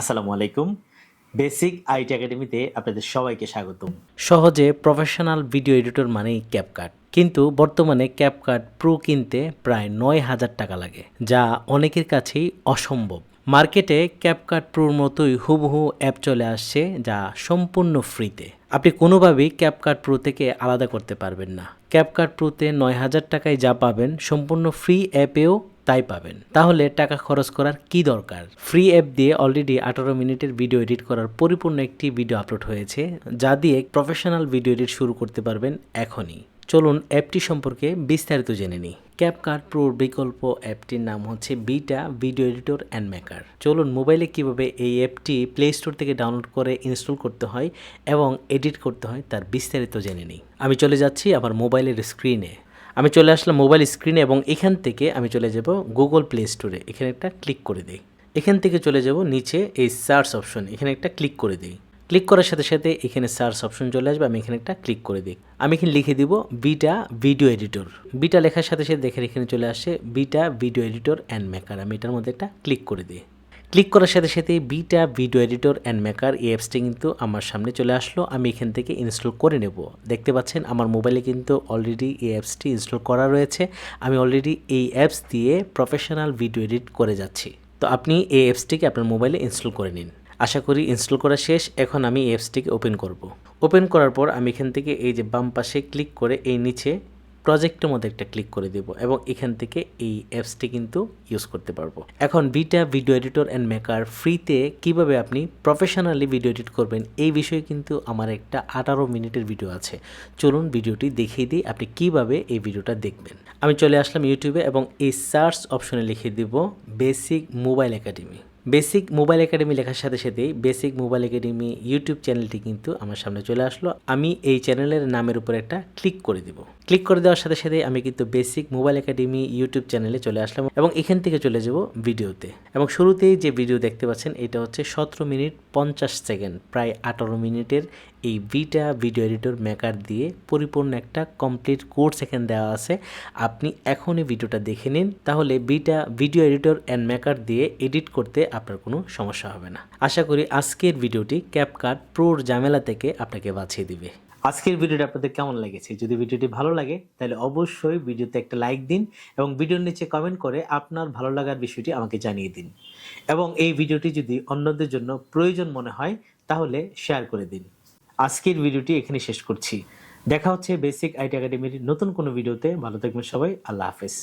আসসালামু আলাইকুম। Basic IT একাডেমিতে আপনাদের সবাইকে স্বাগতম। সহজে প্রফেশনাল ভিডিও এডিটর মানেই ক্যাপকাট কিন্তু বর্তমানে ক্যাপকাট প্রো কিনতে প্রায় নয় হাজার টাকা লাগে, যা অনেকের কাছেই অসম্ভব। মার্কেটে ক্যাপকাট প্রোর মতোই হুবহু অ্যাপ চলে আসছে, যা সম্পূর্ণ ফ্রিতে আপনি কোনোভাবেই ক্যাপকাট প্রো থেকে আলাদা করতে পারবেন না। ক্যাপকাট প্রোতে নয় হাজার টাকায় যা পাবেন, সম্পূর্ণ ফ্রি অ্যাপেও তাই পাবেন। তাহলে টাকা খরচ করার কি দরকার? ফ্রি অ্যাপ দিয়ে অলরেডি আঠারো মিনিটের ভিডিও এডিট করার পরিপূর্ণ একটি ভিডিও আপলোড হয়েছে, যা দিয়ে প্রফেশনাল ভিডিও এডিট শুরু করতে পারবেন এখনই। চলুন অ্যাপটি সম্পর্কে বিস্তারিত জেনে নিই। ক্যাপকার্ট প্রোর বিকল্প অ্যাপটির নাম হচ্ছে beta video editor and maker চলুন মোবাইলে কীভাবে এই অ্যাপটি প্লে স্টোর থেকে ডাউনলোড করে ইনস্টল করতে হয় এবং এডিট করতে হয় তার বিস্তারিত জেনে নিই। আমি চলে যাচ্ছি আমার মোবাইলের স্ক্রিনে আমি চলে আসলাম মোবাইল স্ক্রিনে এবং এখান থেকে আমি চলে যাব গুগল প্লে স্টোরে। এখানে একটা ক্লিক করে দিই। এখান থেকে চলে যাব নিচে এই সার্চ অপশন। এখানে একটা ক্লিক করে দিই। ক্লিক করার সাথে সাথে এখানে সার্চ অপশন চলে আসবে। আমি এখানে একটা ক্লিক করে দিই। আমি এখানে লিখে দিব বিটা ভিডিও এডিটর। বিটা লেখার সাথে সাথে দেখেন এখানে চলে আসে beta video editor and maker. আমি এটার মধ্যে একটা ক্লিক করে দিই। ক্লিক করার সাথে সাথে beta video editor and maker এই অ্যাপসটি কিন্তু আমার সামনে চলে আসলো। আমি এখান থেকে ইনস্টল করে নেব। দেখতে পাচ্ছেন আমার মোবাইলে কিন্তু অলরেডি এই অ্যাপসটি ইনস্টল করা রয়েছে। আমি অলরেডি এই অ্যাপস দিয়ে প্রফেশনাল ভিডিও এডিট করে যাচ্ছি। তো আপনি এই অ্যাপসটিকে আপনার মোবাইলে ইনস্টল করে নিন। আশা করি ইনস্টল করা শেষ। এখন আমি এই অ্যাপসটিকে ওপেন করব। ওপেন করার পর আমি এখান থেকে এই যে বাম পাশে ক্লিক করে এই নিচে প্রজেক্টের মধ্যে একটা ক্লিক করে দেব এবং এখান থেকে এই অ্যাপসটি কিন্তু ইউজ করতে পারব। এখন beta video editor and maker ফ্রিতে কীভাবে আপনি প্রফেশনালি ভিডিও এডিট করবেন, এই বিষয়ে কিন্তু আমার একটা আঠারো মিনিটের ভিডিও আছে। চলুন ভিডিওটি দেখিয়ে দিই আপনি কীভাবে এই ভিডিওটা দেখবেন। আমি চলে আসলাম ইউটিউবে এবং এই সার্চ অপশনে লিখে দিব basic mobile academy basic mobile academy লেখার সাথে সাথে বেসিক মোবাইল একাডেমি ইউটিউব চ্যানেলটি কিন্তু আমার সামনে চলে আসলো। আমি এই চ্যানেলের নামের উপর একটা ক্লিক করে দিব। ক্লিক করে দেওয়ার সাথে সাথে আমি কিন্তু বেসিক মোবাইল একাডেমি ইউটিউব চ্যানেলে চলে আসলাম এবং এখান থেকে চলে যাব ভিডিওতে। এবং শুরুতেই যে ভিডিও দেখতে পাচ্ছেন, এটা হচ্ছে সতেরো মিনিট পঞ্চাশ সেকেন্ড, প্রায় আঠারো মিনিটের এই ভিটা ভিডিও এডিটর মেকার দিয়ে পরিপূর্ণ একটা কমপ্লিট কোর্স এখানে দেওয়া আছে। আপনি এখনই ভিডিওটা দেখে নিন, তাহলে beta video editor and maker দিয়ে এডিট করতে আপনার কোনো সমস্যা হবে না। আশা করি আজকের ভিডিওটি ক্যাপকাট প্রোর ঝামেলা থেকে আপনাকে বাঁচিয়ে দিবে। আজকের ভিডিওটা আপনাদের কেমন লেগেছে? যদি ভিডিওটি ভালো লাগে, তাহলে অবশ্যই ভিডিওতে একটা লাইক দিন এবং ভিডিওর নিচে কমেন্ট করে আপনার ভালো লাগার বিষয়টি আমাকে জানিয়ে দিন। এবং এই ভিডিওটি যদি অন্যদের জন্য প্রয়োজন মনে হয়, তাহলে শেয়ার করে দিন। আজকের ভিডিওটি এখানে শেষ করছি। দেখা হচ্ছে বেসিক আইটি একাডেমির নতুন কোনো ভিডিওতে। ভালো থাকবেন সবাই। আল্লাহ হাফেজ।